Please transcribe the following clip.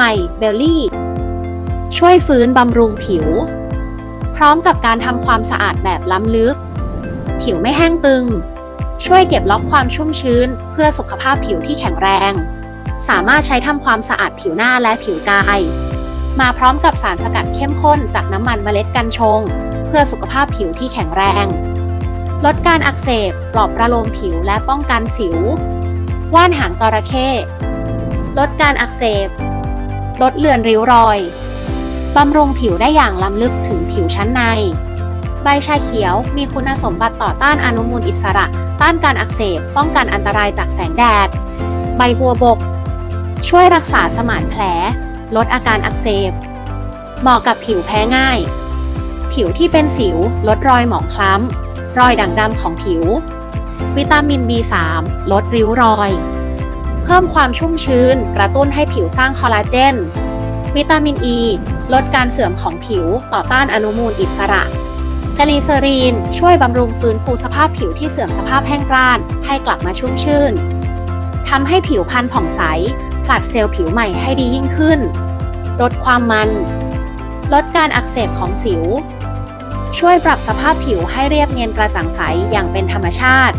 ใหม่เบลลี่ ช่วยฟื้นบำรุงผิว พร้อมกับการทำความสะอาดแบบล้ำลึก ผิวไม่แห้งตึง ช่วยเก็บล็อกความชุ่มชื้น เพื่อสุขภาพผิวที่แข็งแรง สามารถใช้ทำความสะอาดผิวหน้าและผิวกาย มาพร้อมกับสารสกัดเข้มข้นจากน้ำมันเมล็ดกัญชง เพื่อสุขภาพผิวที่แข็งแรง ลดการอักเสบ ปลอบประโลมผิวและป้องกันสิว ว่านหางจระเข้ลดการอักเสบ ลดเลือนริ้วรอย บำรุงผิวได้อย่างล้ำลึกถึงผิวชั้นใน ใบชาเขียวมีคุณสมบัติต่อต้านอนุมูลอิสระ ต้านการอักเสบ ป้องกันอันตรายจากแสงแดด ใบบัวบก ช่วยรักษาสมานแผล ลดอาการอักเสบ เหมาะกับผิวแพ้ง่าย ผิวที่เป็นสิว ลดรอยหมองคล้ำ รอยด่างดำของผิว วิตามิน B3 ลดริ้วรอย เพิ่มความชุ่มชื้น กระตุ้นให้ผิวสร้างคอลลาเจน วิตามินอ e, ีลดการเสื่อมของผิวต่อต้านอนุมูลอิสระกลีเซอรีน ช่วยบำรุงฟื้นฟูสภาพผิวที่เสื่อมสภาพแห้งกร้าน ให้กลับมาชุ่มชื่นทำให้ผิวพรรณผ่องใส ผลัดเซลล์ผิวใหม่ให้ดียิ่งขึ้น ลดความมัน ลดการอักเสบของสิว ช่วยปรับสภาพผิวให้เรียบเนียนกระจ่างใสอย่างเป็นธรรมชาติ